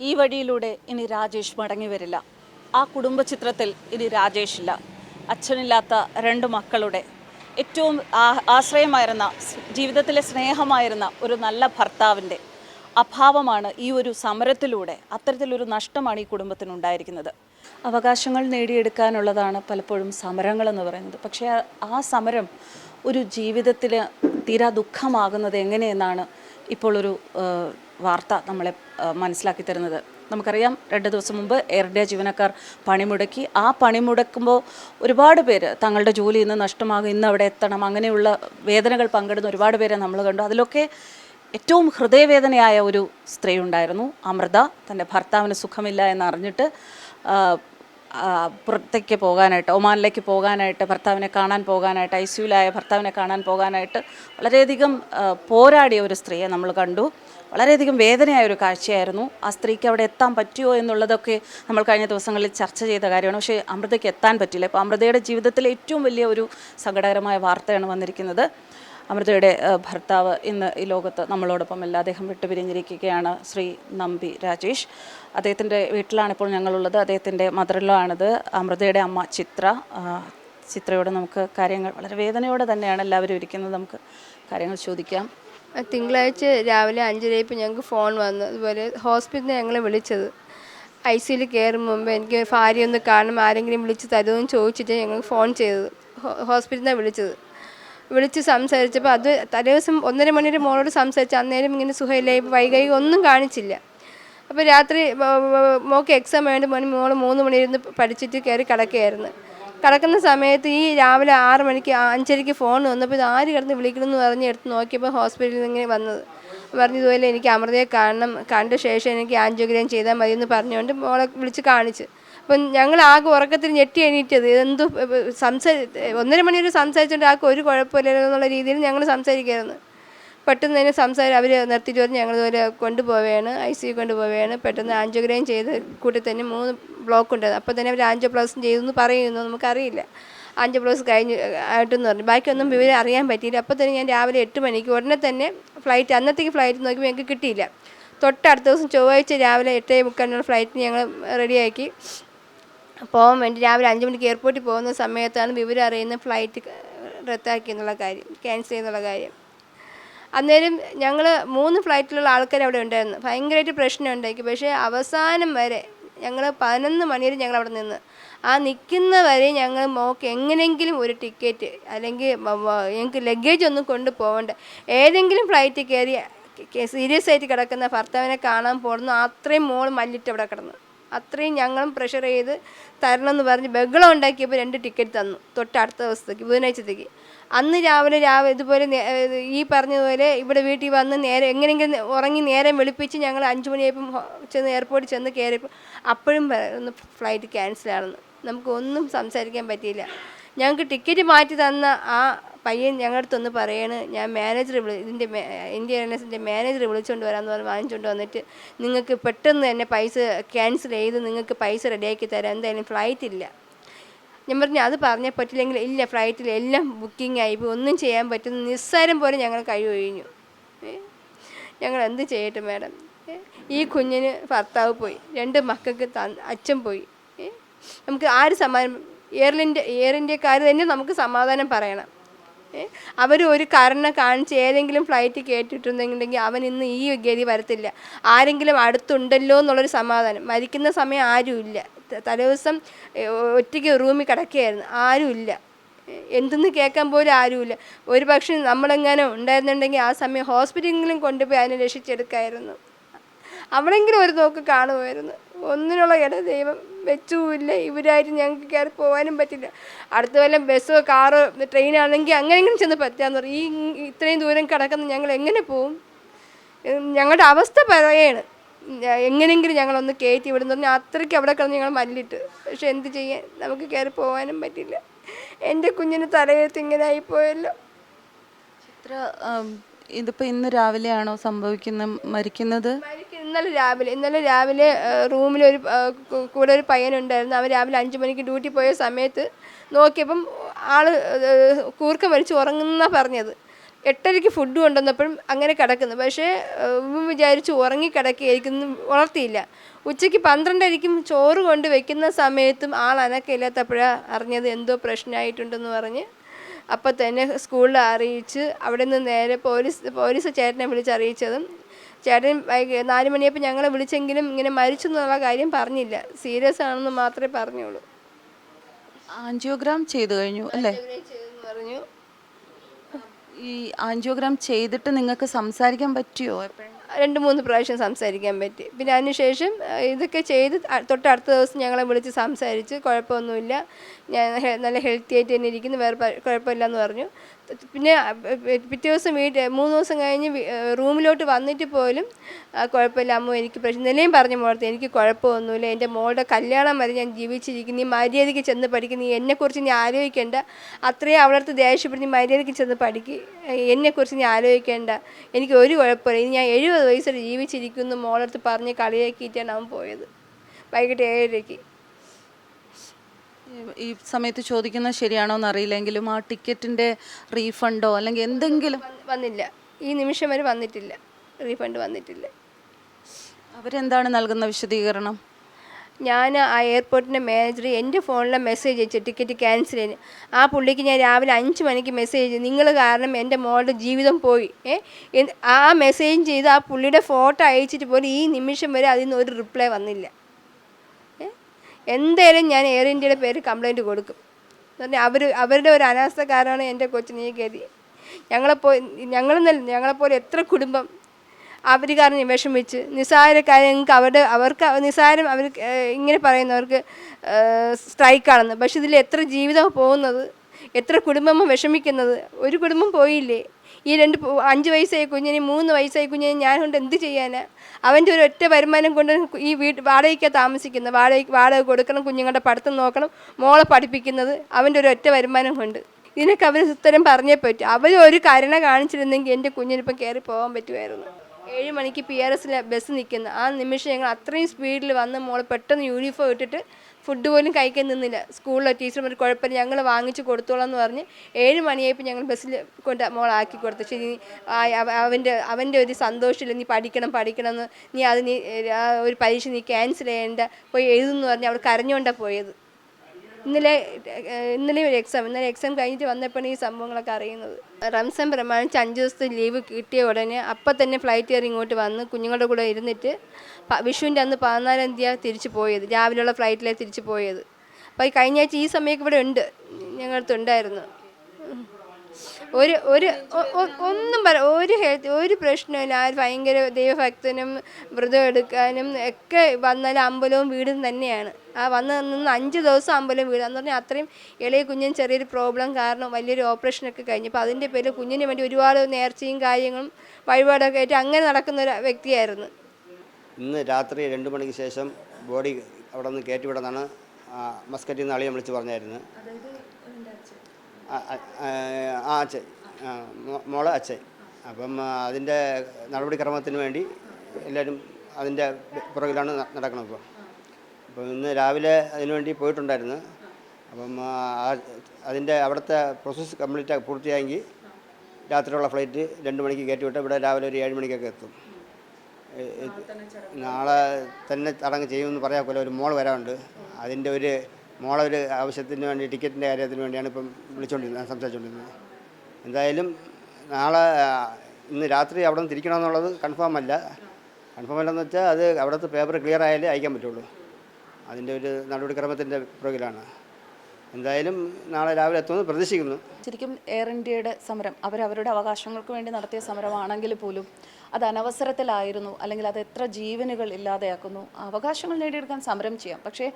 ഈ വഴിയിലൂടെ ഇനി രാജേഷ് മടങ്ങി വരില്ല. ആ കുടുംബ ചിത്രത്തിൽ ഇനി രാജേഷ് ഇല്ല അച്ഛനില്ലാത്ത രണ്ട് മക്കളുടെ ഏറ്റവും ആശ്രയമായിരുന്ന ജീവിതത്തിലെ സ്നേഹമായിരുന്ന ഒരു നല്ല ഭർത്താവിന്റെ അഭാവമാണ് ഈ ഒരു സമരത്തിലൂടെ അത്തരത്തിലൊരു നഷ്ടമാണ് ഈ കുടുംബത്തിനുണ്ടായിരിക്കുന്നത്. അവകാശങ്ങൾ നേടിയെടുക്കാനുള്ളതാണ് പലപ്പോഴും സമരങ്ങളെന്ന് പറയുന്നത്. പക്ഷേ ആ- സമരം ഒരു ജീവിതത്തിൽ തീരാ ദുഃഖമാകുന്നത് എങ്ങനെയെന്നാണ് ഇപ്പോൾ ഒരു വാർത്ത നമ്മളെ മനസ്സിലാക്കി തരുന്നത്. നമുക്കറിയാം രണ്ട് ദിവസം മുമ്പ് എയർ ഇന്ത്യ ജീവനക്കാർ പണിമുടക്കി. ആ പണിമുടക്കുമ്പോൾ ഒരുപാട് പേര് തങ്ങളുടെ ജോലി ഇന്ന് നഷ്ടമാകും ഇന്ന് അവിടെ എത്തണം അങ്ങനെയുള്ള വേദനകൾ പങ്കിടുന്ന ഒരുപാട് പേരെ നമ്മൾ കണ്ടു. അതിലൊക്കെ ഏറ്റവും ഹൃദയവേദനയായ ഒരു സ്ത്രീ ഉണ്ടായിരുന്നു അമൃത. തന്റെ ഭർത്താവിന് സുഖമില്ല എന്നറിഞ്ഞിട്ട് പുറത്തേക്ക് പോകാനായിട്ട് ഒമാനിലേക്ക് പോകാനായിട്ട് ഭർത്താവിനെ കാണാൻ പോകാനായിട്ട് ഐ സിയുലായ ഭർത്താവിനെ കാണാൻ പോകാനായിട്ട് വളരെയധികം പോരാടിയ ഒരു സ്ത്രീയെ നമ്മൾ കണ്ടു. വളരെയധികം വേദനയായ ഒരു കാഴ്ചയായിരുന്നു. ആ സ്ത്രീക്ക് അവിടെ എത്താൻ പറ്റുമോ എന്നുള്ളതൊക്കെ നമ്മൾ കഴിഞ്ഞ ദിവസങ്ങളിൽ ചർച്ച ചെയ്ത കാര്യമാണ്. പക്ഷേ അമൃതയ്ക്ക് എത്താൻ പറ്റില്ല. അപ്പോൾ അമൃതയുടെ ജീവിതത്തിലെ ഏറ്റവും വലിയ ഒരു സങ്കടകരമായ വാർത്തയാണ് വന്നിരിക്കുന്നത്. അമൃതയുടെ ഭർത്താവ് ഇന്ന് ഈ ലോകത്ത് നമ്മളോടൊപ്പം ഇല്ല. അദ്ദേഹം വിട്ടുപിരിഞ്ഞിരിക്കുകയാണ് ശ്രീ നമ്പി രാജേഷ്. അദ്ദേഹത്തിന്റെ വീട്ടിലാണിപ്പോൾ ഞങ്ങളുള്ളത്. അദ്ദേഹത്തിന്റെ മദറിലോ ആണിത് അമൃതയുടെ അമ്മ ചിത്ര. ചിത്രയോട് നമുക്ക് കാര്യങ്ങൾ വളരെ വേദനയോടെ തന്നെയാണ് എല്ലാവരും ഇരിക്കുന്നത്. നമുക്ക് കാര്യങ്ങൾ ചോദിക്കാം. തിങ്കളാഴ്ച രാവിലെ അഞ്ചരയപ്പോൾ ഞങ്ങൾക്ക് ഫോൺ വന്നു. അതുപോലെ ഹോസ്പിറ്റലിൽ ഞങ്ങളെ വിളിച്ചത്. ഐ സിയിൽ കയറും മുമ്പ് എനിക്ക് ഭാര്യ ഒന്ന് കാണും ആരെങ്കിലും വിളിച്ച് തരുമെന്ന് ചോദിച്ചിട്ട് ഞങ്ങൾ ഫോൺ ചെയ്തത്. ഹോസ്പിറ്റലിൽ നിന്നാണ് വിളിച്ചത്. വിളിച്ച് സംസാരിച്ചപ്പോൾ അത് തലേദിവസം ഒന്നര മണിയുടെ മോളോട് സംസാരിച്ച് അന്നേരം ഇങ്ങനെ സുഖമില്ലായി വൈകൈ ഒന്നും കാണിച്ചില്ല. അപ്പോൾ രാത്രി മോക്ക് എക്സാം വേണ്ടി മോന് മോൾ മൂന്ന് മണിയിരുന്ന് പഠിച്ചിട്ട് കയറി കിടക്കുകയായിരുന്നു. കിടക്കുന്ന സമയത്ത് ഈ രാവിലെ ആറ് മണിക്ക് അഞ്ചരയ്ക്ക് ഫോൺ വന്നപ്പോൾ ഇത് ആര് കിടന്ന് വിളിക്കണമെന്ന് പറഞ്ഞ് എടുത്ത് നോക്കിയപ്പോൾ ഹോസ്പിറ്റലിൽ ഇങ്ങനെ വന്നത്. പറഞ്ഞു ഇതുപോലെ എനിക്ക് അമൃതയെ കാണണം കണ്ട ശേഷം എനിക്ക് ആൻജിയോഗ്രാം ചെയ്താൽ മതി എന്ന് പറഞ്ഞുകൊണ്ട് മോളെ വിളിച്ച് കാണിച്ച്. അപ്പം ഞങ്ങൾ ആകെ ഉറക്കത്തിൽ ഞെട്ടി എണീറ്റത്. എന്തു സംസാരി ഒന്നര മണി വരെ സംസാരിച്ചുകൊണ്ട് ആൾക്ക് ഒരു കുഴപ്പമില്ലല്ലോ എന്നുള്ള രീതിയിൽ ഞങ്ങൾ സംസാരിക്കായിരുന്നു. പെട്ടെന്ന് തന്നെ സംസാരം അവർ നിർത്തിയിട്ട് പറഞ്ഞ് ഞങ്ങൾ ഇതുപോലെ കൊണ്ടുപോവുകയാണ് ഐ സി കൊണ്ടുപോവുകയാണ്. പെട്ടെന്ന് ആൻജിയോഗ്രാം ചെയ്ത് കൂട്ടി തന്നെ മൂന്ന് ബ്ലോക്ക് ഉണ്ട്. അപ്പോൾ തന്നെ അവർ ആൻജിയോപ്ലാസം ചെയ്തു എന്ന് പറയുന്നു. നമുക്കറിയില്ല. ആൻജിയോപ്ലാസ് കഴിഞ്ഞ് ആയിട്ടെന്ന് പറഞ്ഞു. ബാക്കിയൊന്നും വിവരം അറിയാൻ പറ്റിയില്ല. അപ്പോൾ തന്നെ ഞാൻ രാവിലെ എട്ട് മണിക്ക് ഉടനെ തന്നെ ഫ്ലൈറ്റ് അന്നത്തേക്ക് ഫ്ലൈറ്റ് നോക്കിയപ്പോൾ ഞങ്ങൾക്ക് കിട്ടിയില്ല. തൊട്ടടുത്ത ദിവസം ചൊവ്വാഴ്ച രാവിലെ എട്ടേ മുക്കാലിനുള്ള ഫ്ലൈറ്റിന് ഞങ്ങൾ റെഡിയാക്കി. പോകാൻ വേണ്ടി രാവിലെ അഞ്ച് മണിക്ക് എയർപോർട്ടിൽ പോകുന്ന സമയത്താണ് വിവരം അറിയുന്ന ഫ്ലൈറ്റ് റദ്ദാക്കി എന്നുള്ള കാര്യം ക്യാൻസൽ ചെയ്യുന്നുള്ള കാര്യം. അന്നേരം ഞങ്ങൾ മൂന്ന് ഫ്ലൈറ്റിലുള്ള ആൾക്കാർ അവിടെ ഉണ്ടായിരുന്നു. ഭയങ്കരമായിട്ട് പ്രശ്നം പക്ഷേ അവസാനം വരെ ഞങ്ങൾ പതിനൊന്ന് മണിവരെ ഞങ്ങൾ അവിടെ നിന്ന്. ആ നിൽക്കുന്ന വരെ ഞങ്ങൾ മോക്ക് എങ്ങനെയെങ്കിലും ഒരു ടിക്കറ്റ് അല്ലെങ്കിൽ ഞങ്ങൾക്ക് ലഗേജ് ഒന്നും കൊണ്ടു പോകണ്ട ഏതെങ്കിലും ഫ്ലൈറ്റ് കയറി സീരിയസ് ആയിട്ട് കിടക്കുന്ന ഭർത്താവിനെ കാണാൻ പോകുന്നു അത്രയും മോൾ മല്ലിട്ട് അവിടെ കിടന്നു. അത്രയും ഞങ്ങളും പ്രഷർ ചെയ്ത് തരണം എന്ന് പറഞ്ഞ് ബഹളം ഉണ്ടാക്കിയപ്പോൾ രണ്ട് ടിക്കറ്റ് തന്നു. തൊട്ട് അടുത്ത ദിവസത്തേക്ക് ബുധനാഴ്ചത്തേക്ക്. അന്ന് രാവിലെ രാവിലെ ഇതുപോലെ ഈ പറഞ്ഞതുപോലെ ഇവിടെ വീട്ടിൽ വന്ന് നേരെ എങ്ങനെയെങ്കിലും ഉറങ്ങി നേരം വെളുപ്പിച്ച് ഞങ്ങൾ അഞ്ച് മണിയായപ്പം ഹോ- ചെന്ന് എയർപോർട്ടിൽ ചെന്ന് കയറിയപ്പോൾ അപ്പോഴും ഫ്ലൈറ്റ് ക്യാൻസലാണെന്ന് നമുക്ക് ഒന്നും സംസാരിക്കാൻ പറ്റിയില്ല. ഞങ്ങൾക്ക് ടിക്കറ്റ് മാറ്റി തന്ന ആ പയ്യൻ ഞങ്ങളുടെ അടുത്തൊന്ന് പറയണ് ഞാൻ മാനേജർ വിളി ഇതിന്റെ ഇന്ത്യ എയർലൈൻസിന്റെ മാനേജർ വിളിച്ചുകൊണ്ട് വരാമെന്ന് പറഞ്ഞ് വാങ്ങിച്ചുകൊണ്ട് വന്നിട്ട് നിങ്ങൾക്ക് പെട്ടെന്ന് തന്നെ പൈസ ക്യാൻസൽ ചെയ്ത് നിങ്ങൾക്ക് പൈസ റെഡിയാക്കി തരാം എന്തായാലും ഫ്ലൈറ്റ് ഇല്ല. ഞാൻ പറഞ്ഞു അത് പറഞ്ഞാൽ പറ്റില്ലെങ്കിൽ ഇല്ല ഫ്ലൈറ്റിൽ എല്ലാം ബുക്കിംഗ് ആയി ഒന്നും ചെയ്യാൻ പറ്റുന്ന നിസ്സാരം പോലെ ഞങ്ങൾ കഴിവ് കഴിഞ്ഞു ഞങ്ങൾ എന്ത് ചെയ്യട്ടെ മാഡം ഈ കുഞ്ഞിന് ഭർത്താവ് പോയി രണ്ട് മക്കൾക്ക് അച്ഛൻ പോയി നമുക്ക് ആര് സമാധാനം എയർ ഇന്ത്യ എയർ ഇന്ത്യക്കാർ തന്നെ നമുക്ക് സമാധാനം പറയണം. അവർ ഒരു കാരണം കാണിച്ച് ഏതെങ്കിലും ഫ്ലൈറ്റ് കേട്ടിട്ടുണ്ടെങ്കിൽ അവൻ ഇന്ന് ഈ ഗതി വരത്തില്ല. ആരെങ്കിലും അടുത്തുണ്ടല്ലോ എന്നുള്ളൊരു സമാധാനം. മരിക്കുന്ന സമയം ആരുമില്ല. തലേദിവസം ഒറ്റയ്ക്ക് റൂമിൽ കിടക്കുകയായിരുന്നു. ആരുമില്ല. എന്തെന്ന് കേൾക്കാൻ പോലും ആരുമില്ല. ഒരു പക്ഷേ നമ്മളെങ്ങനെ ഉണ്ടായിരുന്നുണ്ടെങ്കിൽ ആ സമയം ഹോസ്പിറ്റലെങ്കിലും കൊണ്ടുപോയി അതിനെ രക്ഷിച്ചെടുക്കായിരുന്നു. അവിടെങ്കിലും ഒരു നോക്ക് കാണുമായിരുന്നു. ഒന്നിനുള്ള ഇട ദൈവം വെച്ചുമില്ല ഇവരായിട്ട് ഞങ്ങൾക്ക് കയറി പോകാനും പറ്റില്ല. അടുത്ത വല്ല ബസ്സോ കാറോ ട്രെയിനാണെങ്കിൽ അങ്ങനെങ്കിലും ചെന്ന് പറ്റാന്ന് പറയും. ഈ ഇത്രയും ദൂരം കിടക്കുന്ന ഞങ്ങൾ എങ്ങനെ പോവും? ഞങ്ങളുടെ അവസ്ഥ പറയാണ്. എങ്ങനെയെങ്കിലും ഞങ്ങളൊന്ന് കയറ്റി വിടുന്നു പറഞ്ഞാൽ അത്രയ്ക്ക് അവിടെ കിടന്ന് ഞങ്ങൾ മല്ലിട്ട്. പക്ഷെ എന്ത് ചെയ്യാൻ? നമുക്ക് കയറി പോകാനും പറ്റില്ല. എന്റെ കുഞ്ഞിന് തലയെഴുത്ത് ഇങ്ങനെ ആയിപ്പോയല്ലോ. ചിത്ര ഇതിപ്പോൾ ഇന്ന് രാവിലെയാണോ സംഭവിക്കുന്ന മരിക്കുന്നത്? മരിക്കും ഇന്നലെ രാവിലെ ഇന്നലെ രാവിലെ കു- കൂടെ ഒരു പയ്യനുണ്ടായിരുന്നു. അവൻ രാവിലെ അഞ്ച് മണിക്ക് ഡ്യൂട്ടി പോയ സമയത്ത് നോക്കിയപ്പം ആൾ കൂർക്ക വലിച്ച് ഉറങ്ങുന്ന പറഞ്ഞത്. എട്ടരയ്ക്ക് ഫുഡ് കൊണ്ടുവന്നപ്പോഴും അങ്ങനെ കിടക്കുന്നു. പക്ഷേ വിചാരിച്ച് ഉറങ്ങി കിടക്കുകയായിരിക്കും ഉണർത്തിയില്ല. ഉച്ചയ്ക്ക് പന്ത്രണ്ടരയ്ക്കും ചോറ് കൊണ്ട് വെക്കുന്ന സമയത്തും ആൾ അനക്കില്ലാത്തപ്പോഴാണ് അറിഞ്ഞത് എന്തോ പ്രശ്നമായിട്ടുണ്ടെന്ന് പറഞ്ഞ് അപ്പം തന്നെ സ്കൂളിൽ അറിയിച്ച് അവിടെ നിന്ന് നേരെ പോലീസ് പോലീസ് ചേട്ടനെ വിളിച്ച് അറിയിച്ചതും ചേട്ടൻ വൈകി നാല് മണിയപ്പോൾ ഞങ്ങളെ വിളിച്ചെങ്കിലും ഇങ്ങനെ മരിച്ചു എന്നുള്ള കാര്യം പറഞ്ഞില്ല. സീരിയസ് ആണെന്ന് മാത്രമേ പറഞ്ഞുള്ളൂ. ആൻജിയോഗ്രാം ചെയ്തു കഴിഞ്ഞു അല്ലേ? പറഞ്ഞു. ഈ ആൻജിയോഗ്രാം ചെയ്തിട്ട് നിങ്ങൾക്ക് സംസാരിക്കാൻ പറ്റിയോ എപ്പോഴും? രണ്ട് മൂന്ന് പ്രാവശ്യം സംസാരിക്കാൻ പറ്റി. പിന്നെ അതിനുശേഷം ഇതൊക്കെ ചെയ്ത് തൊട്ട് തൊട്ടടുത്ത ദിവസം ഞങ്ങളെ വിളിച്ച് സംസാരിച്ച് കുഴപ്പമൊന്നുമില്ല. ഞാൻ നല്ല ഹെൽത്തി ആയിട്ട് തന്നെ ഇരിക്കുന്നു. വേറെ കുഴപ്പമില്ല കുഴപ്പമില്ലെന്ന് പറഞ്ഞു. പിന്നെ പിറ്റേ ദിവസം വീട്ടിൽ മൂന്ന് ദിവസം കഴിഞ്ഞ് റൂമിലോട്ട് വന്നിട്ട് പോലും കുഴപ്പമില്ല. അമ്മ എനിക്ക് പ്രശ്നം നിലയും പറഞ്ഞു മോളത്തെ എനിക്ക് കുഴപ്പമൊന്നുമില്ല. എന്റെ മോളുടെ കല്യാണം വരെ ഞാൻ ജീവിച്ചിരിക്കുന്നു. നീ മര്യാദയ്ക്ക് ചെന്ന് പഠിക്കും. നീ എന്നെക്കുറിച്ച് നീ ആലോചിക്കേണ്ട. അത്രയും അവളടുത്ത് ദേഷ്യപ്പെട്ട് നീ മര്യാദയ്ക്ക് ചെന്ന് പഠിക്ക്. എന്നെക്കുറിച്ച് നീ ആലോചിക്കേണ്ട. എനിക്ക് ഒരു കുഴപ്പമില്ല. ഇനി ഞാൻ എഴുപത് വയസ്സിൽ ജീവിച്ചിരിക്കുന്നു. മോളടുത്ത് പറഞ്ഞ് കളിയാക്കിയിട്ടാണ് അവൻ പോയത്. വൈകിട്ട് ഏഴരയ്ക്ക്. ഈ- സമയത്ത് ചോദിക്കുന്നത് ശരിയാണോ എന്ന് അറിയില്ലെങ്കിലും ആ ടിക്കറ്റിന്റെ റീഫണ്ടോ അല്ലെങ്കിൽ എന്തെങ്കിലും വന്നില്ല. ഈ നിമിഷം വരെ വന്നിട്ടില്ല. റീഫണ്ട് വന്നിട്ടില്ല. അവരെന്താണ് നൽകുന്ന വിശദീകരണം? ഞാൻ ആ എയർപോർട്ടിന്റെ മാനേജർ എന്റെ ഫോണിലെ മെസ്സേജ് അയച്ചു. ടിക്കറ്റ് ക്യാൻസൽ ചെയ്യുന്നു ആ പുള്ളിക്ക് ഞാൻ രാവിലെ അഞ്ച് മണിക്ക് മെസ്സേജ് ചെയ്തു നിങ്ങൾ കാരണം എന്റെ മോളുടെ ജീവിതം പോയി. ഏഹ് ആ മെസ്സേജ് ചെയ്ത് ആ പുള്ളിയുടെ ഫോട്ടോ അയച്ചിട്ട് പോലും ഈ നിമിഷം വരെ അതിൽ നിന്ന് ഒരു റിപ്ലൈ വന്നില്ല? എന്തായാലും ഞാൻ എയർ ഇന്ത്യയുടെ പേര് കംപ്ലൈന്റ് കൊടുക്കും. എന്ന് പറഞ്ഞാൽ അവർ അവരുടെ ഒരു അനാസ്ഥ കാരണമാണ് എന്റെ കൊച്ചിനെ കയറി ഞങ്ങളെപ്പോ ഞങ്ങളെന്നല്ല ഞങ്ങളെപ്പോലെ എത്ര കുടുംബം അവർ കാരണം വിഷമിച്ച് നിസ്സാര കാര്യങ്ങൾക്ക് അവരുടെ അവർക്ക് നിസ്സാരം അവർ ഇങ്ങനെ പറയുന്നവർക്ക് സ്ട്രൈക്കാണെന്ന്. പക്ഷെ ഇതിൽ എത്ര ജീവിതം പോകുന്നത് എത്ര കുടുംബം വിഷമിക്കുന്നത് ഒരു കുടുംബം പോയില്ലേ? ഈ രണ്ട് അഞ്ച് വയസ്സായി കുഞ്ഞിനെ മൂന്ന് വയസ്സായി കുഞ്ഞിനെ ഞാൻ കൊണ്ട് എന്ത് ചെയ്യാനാ? അവന്റെ ഒരു ഒറ്റ വരുമാനം കൊണ്ട് ഈ വീട്ട് വാടകയ്ക്കാണ് താമസിക്കുന്നത്. വാടക വാടക കൊടുക്കണം കുഞ്ഞുങ്ങളുടെ പഠിത്തം നോക്കണം മോളെ പഠിപ്പിക്കുന്നത് അവന്റെ ഒരു ഒറ്റ വരുമാനം കൊണ്ട്. ഇതിനൊക്കെ അവർ ഉത്തരം പറഞ്ഞേ പറ്റും. അവർ ഒരു കരുണ കാണിച്ചിരുന്നെങ്കിൽ എന്റെ കുഞ്ഞിനിപ്പം കയറി പോകാൻ പറ്റുമായിരുന്നു. ഏഴ് മണിക്ക് പി ആർ എസിലെ ബസ് നിൽക്കുന്നു ആ നിമിഷം ഞങ്ങൾ അത്രയും സ്പീഡിൽ വന്ന് മോളെ പെട്ടെന്ന് യൂണിഫോം ഇട്ടിട്ട് ഫുഡ് പോലും കഴിക്കാൻ നിന്നില്ല. സ്കൂളിലെ ടീച്ചർ ഒരു കുഴപ്പമില്ല ഞങ്ങൾ വാങ്ങിച്ചു കൊടുത്തോളാം എന്ന് പറഞ്ഞ് ഏഴ് മണിയായപ്പോൾ ഞങ്ങൾ ബസ്സിൽ കൊണ്ട് മോളാക്കി കൊടുത്തു. ശരി അവന്റെ അവന്റെ ഒരു സന്തോഷമില്ല നീ പഠിക്കണം പഠിക്കണം എന്ന് നീ അത് നീ ഒരു പരീക്ഷ നീ ക്യാൻസൽ ചെയ്യേണ്ട പോയി എഴുതുമെന്ന് പറഞ്ഞ് അവൾ കരഞ്ഞുകൊണ്ടാണ് പോയത്. ഇന്നലെ ഇന്നലെ ഒരു എക്സാം ഇന്നലെ എക്സാം കഴിഞ്ഞിട്ട് വന്നപ്പോഴാണ് ഈ സംഭവങ്ങളൊക്കെ അറിയുന്നത്. റംസാൻ പ്രമാണിച്ച് അഞ്ച് ദിവസത്തെ ലീവ് കിട്ടിയ ഉടനെ അപ്പം തന്നെ ഫ്ലൈറ്റ് കയറി ഇങ്ങോട്ട് വന്ന് കുഞ്ഞുങ്ങളുടെ കൂടെ ഇരുന്നിട്ട് വിഷുവിന്റെ അന്ന് പതിനാലാം തീയതി തിരിച്ചു പോയത്. രാവിലെയുള്ള ഫ്ലൈറ്റിലേ തിരിച്ചു പോയത്. അപ്പോൾ ഈ കഴിഞ്ഞ ആഴ്ച ഈ സമയമൊക്കെ ഇവിടെ ഉണ്ട്. ഞങ്ങളടുത്ത് ഉണ്ടായിരുന്നു. ഉം. ഒരു ഒരു ഒന്നും പറ ഒരു ഹെൽത്ത് ഒരു പ്രശ്നമില്ല ആ ഭയങ്കര ദൈവഭക്തനും വ്രതം എടുക്കാനും ഒക്കെ വന്നാലും അമ്പലവും വീടും തന്നെയാണ്. ആ വന്ന് നിന്ന് അഞ്ച് ദിവസം അമ്പലം വീട്. എന്ന് പറഞ്ഞാൽ അത്രയും ഇളയ കുഞ്ഞിന് ചെറിയൊരു പ്രോബ്ലം കാരണം വലിയൊരു ഓപ്പറേഷനൊക്കെ കഴിഞ്ഞു. അപ്പോൾ അതിന്റെ പേരിൽ കുഞ്ഞിന് വേണ്ടി ഒരുപാട് നേർച്ചയും കാര്യങ്ങളും വഴിപാടൊക്കെ ആയിട്ട് അങ്ങനെ നടക്കുന്ന ഒരു വ്യക്തിയായിരുന്നു. ഇന്ന് രാത്രി രണ്ട് മണിക്ക് ശേഷം ബോഡി അവിടെ നിന്ന് കയറ്റിവിടുന്നാണ് മസ്കറ്റിൽ നിന്ന് അളിയം വിളിച്ച് പറഞ്ഞായിരുന്നു. ആ, അച്ഛൻ മോള അച്ഛൻ. അപ്പം അതിന്റെ നടപടിക്രമത്തിന് വേണ്ടി എല്ലാവരും അതിന്റെ പുറകിലാണ് നടക്കണം ഇപ്പോൾ അപ്പം ഇന്ന് രാവിലെ അതിനുവേണ്ടി പോയിട്ടുണ്ടായിരുന്നു. അപ്പം അതിന്റെ അവിടുത്തെ പ്രോസസ്സ് കംപ്ലീറ്റ് പൂർത്തിയായെങ്കിൽ രാത്രിയുള്ള ഫ്ലൈറ്റ് രണ്ട് മണിക്ക് കയറ്റി വിട്ട് ഇവിടെ രാവിലെ ഒരു ഏഴ് മണിക്കൊക്കെ എത്തും. നാളെ തന്നെ ചടങ്ങ് ചെയ്യുമെന്ന് പറയാൻ ഒരു മോൾ വരാനുണ്ട്. അതിന്റെ ഒരു മോളെ ഒരു ആവശ്യത്തിന് വേണ്ടി ടിക്കറ്റിന്റെ കാര്യത്തിന് വേണ്ടിയാണ് ഇപ്പം വിളിച്ചുകൊണ്ടിരുന്നത് സംസാരിച്ചുകൊണ്ടിരുന്നത് എന്തായാലും നാളെ ഇന്ന് രാത്രി അവിടെ നിന്ന് തിരിക്കണമെന്നുള്ളത് കൺഫേം അല്ല. കൺഫേം അല്ലെന്ന് വെച്ചാൽ അത് അവിടുത്തെ പേപ്പർ ക്ലിയർ ആയാലേ അയക്കാൻ പറ്റുള്ളൂ. അതിന്റെ ഒരു നടപടിക്രമത്തിന്റെ പുറകിലാണ്. എന്തായാലും നാളെ രാവിലെ എത്തുമെന്ന് പ്രതീക്ഷിക്കുന്നു. ശരിക്കും എയർ ഇന്ത്യയുടെ സമരം അവരവരുടെ അവകാശങ്ങൾക്ക് വേണ്ടി നടത്തിയ സമരമാണെങ്കിൽ പോലും അത് അനവസരത്തിലായിരുന്നു അല്ലെങ്കിൽ അത് എത്ര ജീവനുകൾ ഇല്ലാതെയാക്കുന്നു അവകാശങ്ങൾ നേടിയെടുക്കാൻ സമരം ചെയ്യാം. പക്ഷേ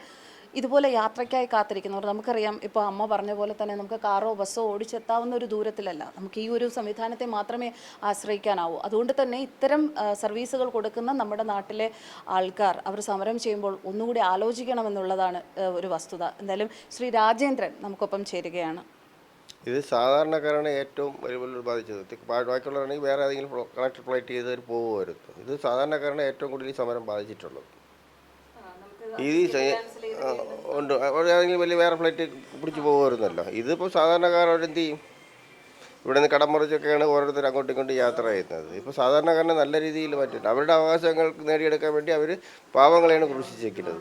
ഇതുപോലെ യാത്രയ്ക്കായി കാത്തിരിക്കുന്നവർ നമുക്കറിയാം ഇപ്പോൾ അമ്മ പറഞ്ഞ പോലെ തന്നെ നമുക്ക് കാറോ ബസ്സോ ഓടിച്ചെത്താവുന്ന ഒരു ദൂരത്തിലല്ല. നമുക്ക് ഈ ഒരു സംവിധാനത്തെ മാത്രമേ ആശ്രയിക്കാനാവൂ. അതുകൊണ്ട് തന്നെ ഇത്തരം സർവീസുകൾ കൊടുക്കുന്ന നമ്മുടെ നാട്ടിലെ ആൾക്കാർ അവർ സമരം ചെയ്യുമ്പോൾ ഒന്നുകൂടി ആലോചിക്കണമെന്നുള്ളതാണ് ഒരു വസ്തുത. എന്തായാലും ശ്രീ രാജേന്ദ്രൻ നമുക്കൊപ്പം ചേരുകയാണ്. ഇത് സാധാരണക്കാരാണ് ഏറ്റവും വലിയ വലിയ ബാധിച്ചത്. ബാക്കിയുള്ളവരാണെങ്കിൽ വേറെ ഏതെങ്കിലും കണക്ട് ഫ്ലൈറ്റ് ചെയ്ത് അവർ പോകുമായിരുന്നു ഇത് സാധാരണക്കാരാണ് ഏറ്റവും കൂടുതൽ ഈ സമരം ബാധിച്ചിട്ടുള്ളത്. ഇത് ഈ ഉണ്ട്. ഏതെങ്കിലും വലിയ വേറെ ഫ്ലൈറ്റ് പിടിച്ച് പോകുമായിരുന്നല്ലോ ഇതിപ്പോൾ സാധാരണക്കാരെന്ത് ചെയ്യും? ഇവിടെ നിന്ന് കടം മറിച്ചൊക്കെയാണ് ഓരോരുത്തർ അങ്ങോട്ടും ഇങ്ങോട്ടും യാത്ര ചെയ്യുന്നത്. ഇപ്പോൾ സാധാരണക്കാരനെ നല്ല രീതിയിൽ പറ്റില്ല അവരുടെ അവകാശങ്ങൾ നേടിയെടുക്കാൻ വേണ്ടി അവർ പാവങ്ങളെയാണ് ക്രൂശിച്ചേക്കുന്നത്